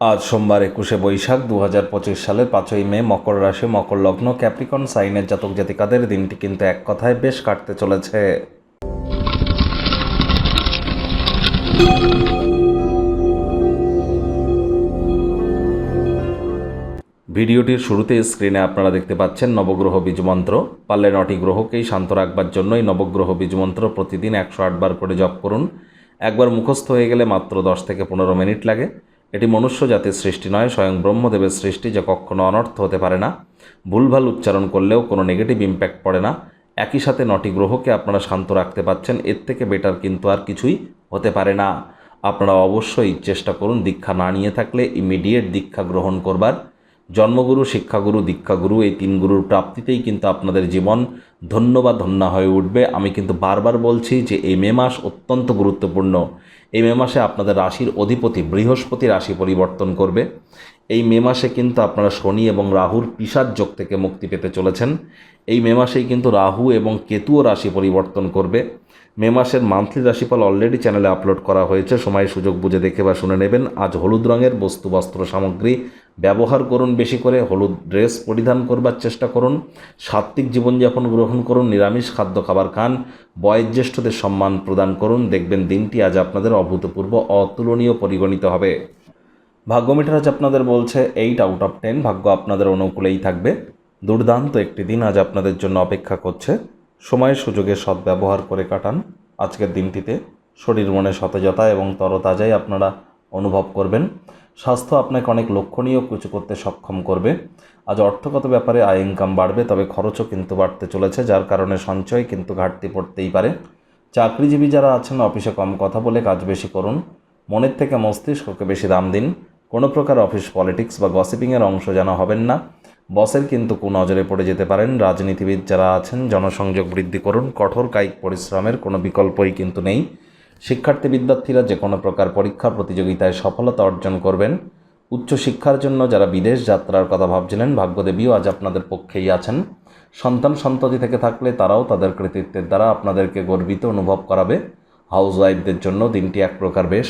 আজ সোমবার একুশে বৈশাখ দু হাজার পঁচিশ সালের পাঁচই মে মকর রাশি, মকর লগ্ন, ক্যাপ্রিকন, সাইনের জাতক জাতিকাদের দিনটি কিন্তু এক কথায় বেশ কাটতে চলেছে। ভিডিওটির শুরুতে স্ক্রিনে আপনারা দেখতে পাচ্ছেন নবগ্রহ বীজমন্ত্র। পারলে নটি গ্রহকেই শান্ত রাখবার জন্যই নবগ্রহ বীজমন্ত্র প্রতিদিন একশো আটবার করে জপ করুন। একবার মুখস্থ হয়ে গেলে মাত্র দশ থেকে পনেরো মিনিট লাগে। এটি মনুষ্য জাতির সৃষ্টি নয়, স্বয়ং ব্রহ্মদেবের সৃষ্টি যা কখনো অনর্থ হতে পারে না। ভুলভাল উচ্চারণ করলেও কোনো নেগেটিভ ইম্প্যাক্ট পড়ে না। একই সাথে নটি গ্রহকে আপনারা শান্ত রাখতে পাচ্ছেন, এর থেকে বেটার কিন্তু আর কিছুই হতে পারে না। আপনারা অবশ্যই চেষ্টা করুন দীক্ষা না নিয়ে থাকলে ইমিডিয়েট দীক্ষা গ্রহণ করবার। জন্মগুরু, শিক্ষাগুরু, দীক্ষাগুরু, এই তিন গুরুর প্রাপ্তিতেই কিন্তু আপনাদের জীবন ধন্য বা ধন্যা হয়ে উঠবে। আমি কিন্তু বারবার বলছি যে এই মে মাস অত্যন্ত গুরুত্বপূর্ণ। এই মে মাসে আপনাদের রাশির অধিপতি বৃহস্পতি রাশি পরিবর্তন করবে। এই মে মাসে কিন্তু আপনারা শনি এবং রাহুর পিসার যোগ থেকে মুক্তি পেতে চলেছেন। এই মে মাসেই কিন্তু রাহু এবং কেতুও রাশি পরিবর্তন করবে। মে মাসের মান্থলি রাশিফল অলরেডি চ্যানেলে আপলোড করা হয়েছে। সময় সুযোগ বুঝে দেখে বা শুনে নেবেন। আজ হলুদ রঙের বস্তু, বস্ত্র, সামগ্রী ব্যবহার করুন বেশি করে, হলুদ ড্রেস পরিধান করবার চেষ্টা করুন, সাত্ত্বিক জীবনযাপন গ্রহণ করুন, নিরামিষ খাদ্য খাবার খান, বয়োজ্যেষ্ঠদের সম্মান প্রদান করুন, দেখবেন দিনটি আজ আপনাদের অভূতপূর্ব, অতুলনীয় পরিগণিত হবে। ভাগ্যমিটার আজ আপনাদের বলছে এইট আউট অফ টেন ভাগ্য আপনাদের অনুকূলেই থাকবে। দুর্দান্ত একটি দিন আজ আপনাদের জন্য অপেক্ষা করছে। সময় সুযোগে সদ্ব্যবহার করে কাটান আজকের দিনটিতে। শরীর মনে সতেজতা এবং তরতাজাই আপনারা অনুভব করবেন। স্বাস্থ্য আপনাকে অনেক লক্ষণীয় কিছু করতে সক্ষম করবে। আজ অর্থগত ব্যাপারে আয় ইনকাম বাড়বে, তবে খরচও কিন্তু বাড়তে চলেছে, যার কারণে সঞ্চয় কিন্তু ঘাটতি পড়তেই পারে। চাকরিজীবী যারা আছেন, অফিসে কম কথা বলে কাজ বেশি করুন। মনের থেকে মস্তিষ্ককে বেশি দাম দিন। কোনো প্রকার অফিস পলিটিক্স বা গসিপিংয়ের অংশ যেন হবেন না। বসের কিন্তু কুনজরে পড়ে যেতে পারেন। রাজনীতিবিদ যারা আছেন, জনসংযোগ বৃদ্ধি করুন। কঠোর কায়িক পরিশ্রমের কোনো বিকল্পই কিন্তু নেই। শিক্ষার্থী বিদ্যার্থীরা যে কোনো প্রকার পরীক্ষা প্রতিযোগিতায় সফলতা অর্জন করবেন। উচ্চশিক্ষার জন্য যারা বিদেশ যাত্রার কথা ভাবছিলেন, ভাগ্যদেবীও আজ আপনাদের পক্ষেই আছেন। সন্তান সন্ততি থেকে থাকলে তারাও তাদের কৃতিত্বের দ্বারা আপনাদেরকে গর্বিত অনুভব করাবে। হাউস ওয়াইফদের জন্য দিনটি এক প্রকার বেশ।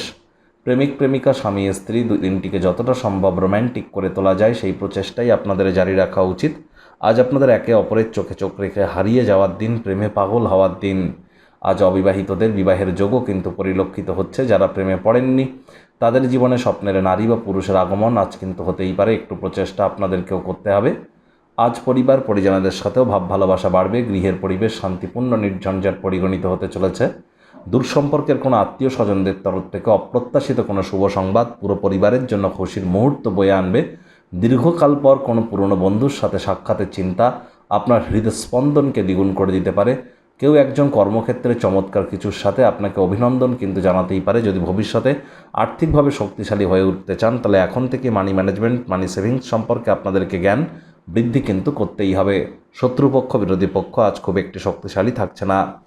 প্রেমিক, প্রেমিকা, স্বামী, স্ত্রী দিনটিকে যতটা সম্ভব রোম্যান্টিক করে তোলা যায়, সেই প্রচেষ্টাই আপনাদের জারি রাখা উচিত। আজ আপনাদের একে অপরের চোখে চোখ রেখে হারিয়ে যাওয়ার দিন, প্রেমে পাগল হওয়ার দিন। আজ অবিবাহিতদের বিবাহের যোগও কিন্তু পরিলক্ষিত হচ্ছে, যারা প্রেমে পড়েননি। তাদের জীবনে স্বপ্নের নারী বা পুরুষের আগমন আজ কিন্তু হতেই পারে, একটু প্রচেষ্টা আপনাদেরকেও করতে হবে। আজ পরিবার, পরিজনদের সাথেও ভাব ভালোবাসা বাড়বে, গৃহের পরিবেশ শান্তিপূর্ণ, নির্ঝঞ্ঝাট পরিগণিত হতে চলেছে। দূর সম্পর্কের কোনো আত্মীয় স্বজনদের তরফ থেকে অপ্রত্যাশিত কোনো শুভ সংবাদ পুরো পরিবারের জন্য খুশির মুহূর্ত বয়ে আনবে। দীর্ঘকাল পর কোনো পুরনো বন্ধুর সাথে সাক্ষাতের চিন্তা আপনার হৃদস্পন্দনকে দ্বিগুণ করে দিতে পারে। কেউ একজন কর্মক্ষেত্রে চমৎকার কিছুর সাথে আপনাকে অভিনন্দন কিন্তু জানাতেই পারে। যদি ভবিষ্যতে আর্থিকভাবে শক্তিশালী হয়ে উঠতে চান, তাহলে এখন থেকে মানি ম্যানেজমেন্ট মানি সেভিংস সম্পর্কে আপনাদেরকে জ্ঞান বৃদ্ধি কিন্তু করতেই হবে। শত্রুপক্ষ, বিরোধী পক্ষ আজ খুব একটি শক্তিশালী থাকছে না।